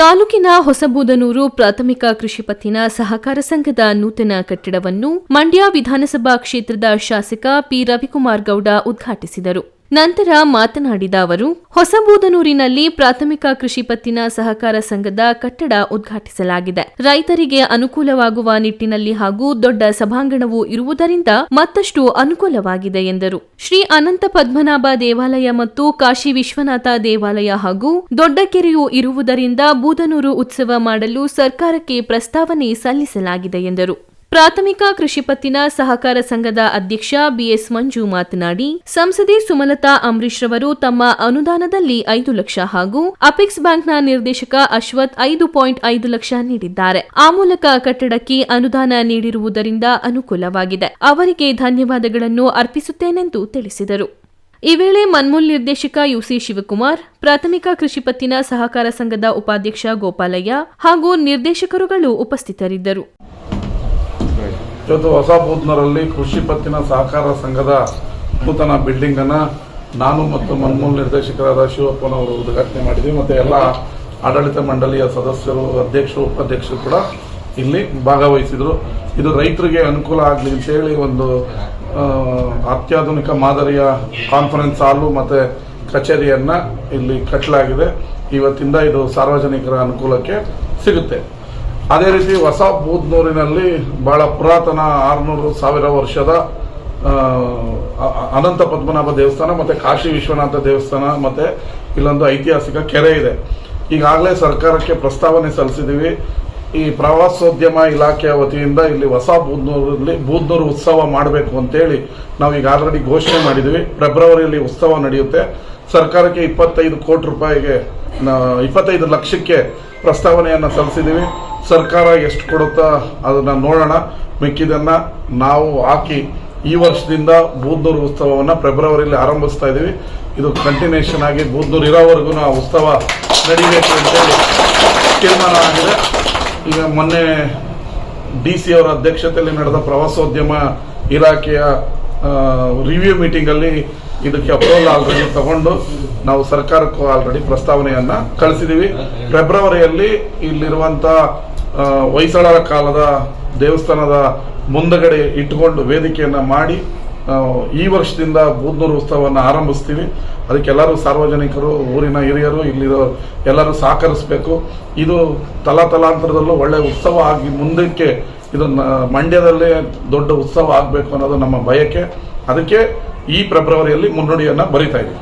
ತಾಲೂಕಿನ ಹೊಸಬೂದನೂರು ಪ್ರಾಥಮಿಕ ಕೃಷಿ ಪತ್ತಿನ ಸಹಕಾರ ಸಂಘದ ನೂತನ ಕಟ್ಟಡವನ್ನು ಮಂಡ್ಯ ವಿಧಾನಸಭಾ ಕ್ಷೇತ್ರದ ಶಾಸಕ ಪಿ ರವಿಕುಮಾರ್ ಗೌಡ ಉದ್ಘಾಟಿಸಿದರು. ನಂತರ ಮಾತನಾಡಿದ ಅವರು, ಹೊಸಬೂದನೂರಿನಲ್ಲಿ ಪ್ರಾಥಮಿಕ ಕೃಷಿ ಪತ್ತಿನ ಸಹಕಾರ ಸಂಘದ ಕಟ್ಟಡ ಉದ್ಘಾಟಿಸಲಾಗಿದೆ. ರೈತರಿಗೆ ಅನುಕೂಲವಾಗುವ ನಿಟ್ಟಿನಲ್ಲಿ ಹಾಗೂ ದೊಡ್ಡ ಸಭಾಂಗಣವು ಇರುವುದರಿಂದ ಮತ್ತಷ್ಟು ಅನುಕೂಲವಾಗಿದೆ ಎಂದರು. ಶ್ರೀ ಅನಂತ ಪದ್ಮನಾಭ ದೇವಾಲಯ ಮತ್ತು ಕಾಶಿ ವಿಶ್ವನಾಥ ದೇವಾಲಯ ಹಾಗೂ ದೊಡ್ಡ ಕೆರೆಯು ಇರುವುದರಿಂದ ಬೂದನೂರು ಉತ್ಸವ ಮಾಡಲು ಸರ್ಕಾರಕ್ಕೆ ಪ್ರಸ್ತಾವನೆ ಸಲ್ಲಿಸಲಾಗಿದೆ ಎಂದರು. ಪ್ರಾಥಮಿಕ ಕೃಷಿ ಪತ್ತಿನ ಸಹಕಾರ ಸಂಘದ ಅಧ್ಯಕ್ಷ ಬಿಎಸ್ ಮಂಜು ಮಾತನಾಡಿ, ಸಂಸದೆ ಸುಮಲತಾ ಅಂಬರೀಶ್ ರವರು ತಮ್ಮ ಅನುದಾನದಲ್ಲಿ ಐದು ಲಕ್ಷ ಹಾಗೂ ಅಪೆಕ್ಸ್ ಬ್ಯಾಂಕ್ನ ನಿರ್ದೇಶಕ ಅಶ್ವಥ್ ಐದು ಪಾಯಿಂಟ್ ಐದು ಲಕ್ಷ ನೀಡಿದ್ದಾರೆ. ಆ ಮೂಲಕ ಕಟ್ಟಡಕ್ಕೆ ಅನುದಾನ ನೀಡಿರುವುದರಿಂದ ಅನುಕೂಲವಾಗಿದೆ. ಅವರಿಗೆ ಧನ್ಯವಾದಗಳನ್ನು ಅರ್ಪಿಸುತ್ತೇನೆಂದು ತಿಳಿಸಿದರು. ಈ ವೇಳೆ ಮನ್ಮೂಲ್ ನಿರ್ದೇಶಕ ಯುಸಿ ಶಿವಕುಮಾರ್, ಪ್ರಾಥಮಿಕ ಕೃಷಿ ಪತ್ತಿನ ಸಹಕಾರ ಸಂಘದ ಉಪಾಧ್ಯಕ್ಷ ಗೋಪಾಲಯ್ಯ ಹಾಗೂ ನಿರ್ದೇಶಕರುಗಳು ಉಪಸ್ಥಿತರಿದ್ದರು. ಇವತ್ತು ಹೊಸ ಬೂತ್ನರಲ್ಲಿ ಕೃಷಿ ಪತ್ತಿನ ಸಹಕಾರ ಸಂಘದ ನೂತನ ಬಿಲ್ಡಿಂಗ್ ಅನ್ನ ನಾನು ಮತ್ತು ಮನ್ಮೂಲ್ ನಿರ್ದೇಶಕರಾದ ಶಿವಪ್ಪನವರು ಉದ್ಘಾಟನೆ ಮಾಡಿದ್ವಿ. ಮತ್ತೆ ಎಲ್ಲ ಆಡಳಿತ ಮಂಡಳಿಯ ಸದಸ್ಯರು, ಅಧ್ಯಕ್ಷರು, ಉಪಾಧ್ಯಕ್ಷರು ಕೂಡ ಇಲ್ಲಿ ಭಾಗವಹಿಸಿದ್ರು. ಇದು ರೈತರಿಗೆ ಅನುಕೂಲ ಆಗಲಿ ಅಂತೇಳಿ ಒಂದು ಅತ್ಯಾಧುನಿಕ ಮಾದರಿಯ ಕಾನ್ಫರೆನ್ಸ್ ಹಾಲು ಮತ್ತೆ ಕಚೇರಿಯನ್ನ ಇಲ್ಲಿ ಕಟ್ಟಲಾಗಿದೆ ಇವತ್ತಿಂದ ಇದು ಸಾರ್ವಜನಿಕರ ಅನುಕೂಲಕ್ಕೆ ಸಿಗುತ್ತೆ. ಅದೇ ರೀತಿ ಹೊಸ ಬೂದ್ನೂರಿನಲ್ಲಿ ಬಹಳ ಪುರಾತನ ಆರುನೂರು ಸಾವಿರ ವರ್ಷದ ಅನಂತ ಪದ್ಮನಾಭ ದೇವಸ್ಥಾನ ಮತ್ತೆ ಕಾಶಿ ವಿಶ್ವನಾಥ ದೇವಸ್ಥಾನ ಮತ್ತೆ ಇಲ್ಲೊಂದು ಐತಿಹಾಸಿಕ ಕೆರೆ ಇದೆ. ಈಗಾಗಲೇ ಸರ್ಕಾರಕ್ಕೆ ಪ್ರಸ್ತಾವನೆ ಸಲ್ಲಿಸಿದ್ದೀವಿ. ಈ ಪ್ರವಾಸೋದ್ಯಮ ಇಲಾಖೆಯ ವತಿಯಿಂದ ಇಲ್ಲಿ ಹೊಸ ಬೂದ್ನೂರಲ್ಲಿ, ಬೂದ್ನೂರು ಉತ್ಸವ ಮಾಡಬೇಕು ಅಂತೇಳಿ ನಾವು ಈಗ ಆಲ್ರೆಡಿ ಘೋಷಣೆ ಮಾಡಿದ್ದೀವಿ. ಫೆಬ್ರವರಿಯಲ್ಲಿ ಉತ್ಸವ ನಡೆಯುತ್ತೆ. ಸರ್ಕಾರಕ್ಕೆ ಇಪ್ಪತ್ತೈದು ಕೋಟಿ ರೂಪಾಯಿಗೆ ಇಪ್ಪತ್ತೈದು ಲಕ್ಷಕ್ಕೆ ಪ್ರಸ್ತಾವನೆಯನ್ನು ಸಲ್ಲಿಸಿದ್ದೀವಿ. ಸರ್ಕಾರ ಎಷ್ಟು ಕೊಡುತ್ತಾ ಅದನ್ನ ನೋಡೋಣ. ಮಿಕ್ಕಿದನ್ನು ನಾವು ಹಾಕಿ ಈ ವರ್ಷದಿಂದ ಬೂದ್ನೂರು ಉತ್ಸವವನ್ನು ಫೆಬ್ರವರಿಯಲ್ಲಿ ಆರಂಭಿಸ್ತಾ ಇದ್ದೀವಿ. ಇದು ಕಂಟಿನ್ಯೂಷನ್ ಆಗಿ ಬೂದ್ನೂರು ಇರೋವರೆಗೂ ಆ ಉತ್ಸವ ನಡೀಬೇಕು ಅಂತೇಳಿ ತೀರ್ಮಾನ ಆಗಿದೆ. ಈಗ ಮೊನ್ನೆ ಡಿ ಸಿ ಅವರ ಅಧ್ಯಕ್ಷತೆಯಲ್ಲಿ ನಡೆದ ಪ್ರವಾಸೋದ್ಯಮ ಇಲಾಖೆಯ ರಿವ್ಯೂ ಮೀಟಿಂಗಲ್ಲಿ ಇದಕ್ಕೆ ಅಪ್ರೂವಲ್ ಆಲ್ರೆಡಿ ತಗೊಂಡು ನಾವು ಸರ್ಕಾರಕ್ಕೂ ಆಲ್ರೆಡಿ ಪ್ರಸ್ತಾವನೆಯನ್ನ ಕಳಿಸಿದ್ದೀವಿ ಫೆಬ್ರವರಿಯಲ್ಲಿ ಇಲ್ಲಿರುವಂತ ಆ, ಹೊಯ್ಸಳರ ಕಾಲದ ದೇವಸ್ಥಾನದ ಮುಂದಗಡೆ ಇಟ್ಟುಕೊಂಡು ವೇದಿಕೆಯನ್ನು ಮಾಡಿ ಈ ವರ್ಷದಿಂದ ಬೂದ್ನೂರು ಉತ್ಸವವನ್ನು ಆರಂಭಿಸ್ತೀವಿ. ಅದಕ್ಕೆಲ್ಲರೂ ಸಾರ್ವಜನಿಕರು, ಊರಿನ ಹಿರಿಯರು, ಇಲ್ಲಿರೋ ಎಲ್ಲರೂ ಸಹಕರಿಸಬೇಕು. ಇದು ತಲಾತಲಾಂತರದಲ್ಲೂ ಒಳ್ಳೆಯ ಉತ್ಸವ ಆಗಿ ಮುಂದಕ್ಕೆ ಇದು ಮಂಡ್ಯದಲ್ಲೇ ದೊಡ್ಡ ಉತ್ಸವ ಆಗಬೇಕು ಅನ್ನೋದು ನಮ್ಮ ಬಯಕೆ. ಅದಕ್ಕೆ ಈ ಫೆಬ್ರವರಿಯಲ್ಲಿ ಮುನ್ನುಡಿಯನ್ನು ಬರಿತಾ ಇದ್ದೀವಿ.